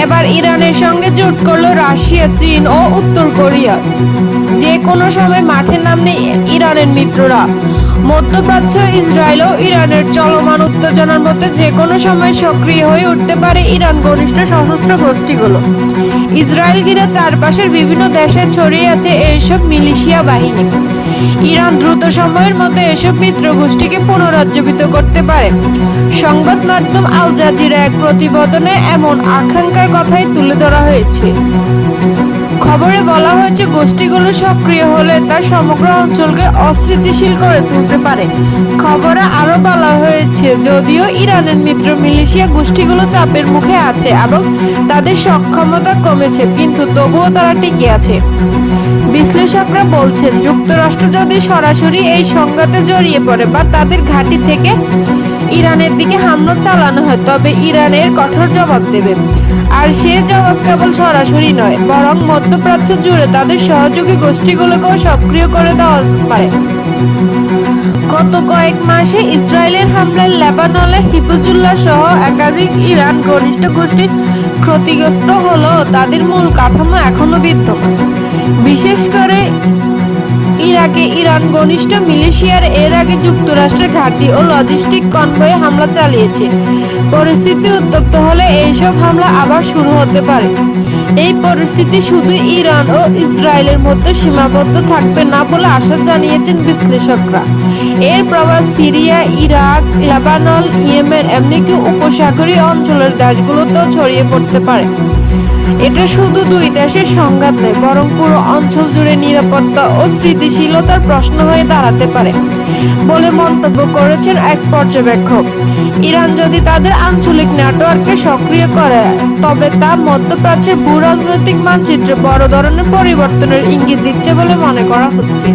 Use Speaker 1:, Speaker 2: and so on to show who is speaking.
Speaker 1: এবার ইরানের সঙ্গে জোট করল রাশিয়া, চীন ও উত্তর কোরিয়া। যে কোনো সময় মাঠে নামনে ইরানের মিত্ররা। মধ্যপ্রাচ্য, ইসরায়েল ও ইরানের চলমান উত্তেজনার মধ্যে যে কোনো সময় সক্রিয় হয়ে উঠতে পারে ইরান ঘনিষ্ঠ সশস্ত্র গোষ্ঠীগুলো। ইসরায়েল ঘিরে চারপাশের বিভিন্ন দেশে ছড়িয়ে আছে এইসব মিলিশিয়া বাহিনী। ইরান দ্রুত সময়ের মধ্যে এসব মিত্র গোষ্ঠীকে পুনরুজ্জীবিত করতে পারে। সংবাদ মাধ্যম আল জাজিরা এক প্রতিবেদনে এমন আকাঙ্ক্ষার কথাই তুলে ধরা হয়েছে। খবরে বলা হয়েছে, গোষ্ঠীগুলো সক্রিয় হলে তা সমগ্র অঞ্চলকে অস্থিতিশীল করে তুলতে পারে। খবরে আরও বলা হয়েছে, যদিও ইরানের মিত্র মিলিশিয়া গোষ্ঠীগুলো চাপের মুখে আছে এবং তাদের সক্ষমতা কমেছে, কিন্তু তবুও তারা টিকে আছে। বিশ্লেষকরা বলছেন, যুক্তরাষ্ট্র যদি সরাসরি এই সংঘাতে জড়িয়ে পড়ে বা তাদের ঘাঁটি থেকে ইরানের দিকে হামলা চালানো হয়, তবে ইরানের কঠোর জবাব দেবে। আর সে জবাব কেবল সরাসরি নয়, বরং মধ্যপ্রাচ্য জুড়ে তাদের সহযোগী গোষ্ঠীগুলোকেও সক্রিয় করে দেওয়া পারে। গত কয়েক মাসে ইসরায়েলের হামলায় লেবাননে হিফুজুল্লাহ সহ একাধিক ইরান ঘনিষ্ঠ গোষ্ঠী ক্ষতিগ্রস্ত হলেও তাদের মূল কাঠামো এখনও বিদ্যমান। বিশেষ করে ইরাকে ইরান ঘনিষ্ঠ মিলিশিয়ার এর আগে যুক্তরাষ্ট্রের ঘাঁটি ও লজিস্টিক কনভয়ে হামলা চালিয়েছে। পরিস্থিতি উত্তপ্ত হলে এইসব হামলা আবার শুরু হতে পারে। এই পরিস্থিতি শুধু ইরান ও ইসরায়েলের মধ্যে সীমাবদ্ধ থাকবে না বলে আশা জানিয়েছেন বিশ্লেষকরা। এর প্রভাব সিরিয়া, ইরাক, লেবানন, ইয়েমেন এমনকি উপসাগরীয় অঞ্চলের দেশগুলোতেও ছড়িয়ে পড়তে পারে। এটা শুধু দুই দেশের সংঘাত নয়, বরং পুরো অঞ্চল জুড়ে নিরাপত্তা ও স্থিতিশীলতার প্রশ্ন হয়ে দাঁড়াতে পারে বলে মন্তব্য করেছেন এক পর্যবেক্ষক। ইরান যদি তাদের আঞ্চলিক নেটওয়ার্ককে সক্রিয় করে, তবে তা মধ্যপ্রাচ্যের রাজনৈতিক মানচিত্রে বড় ধরনের পরিবর্তনের ইঙ্গিত দিচ্ছে বলে মনে করা হচ্ছে।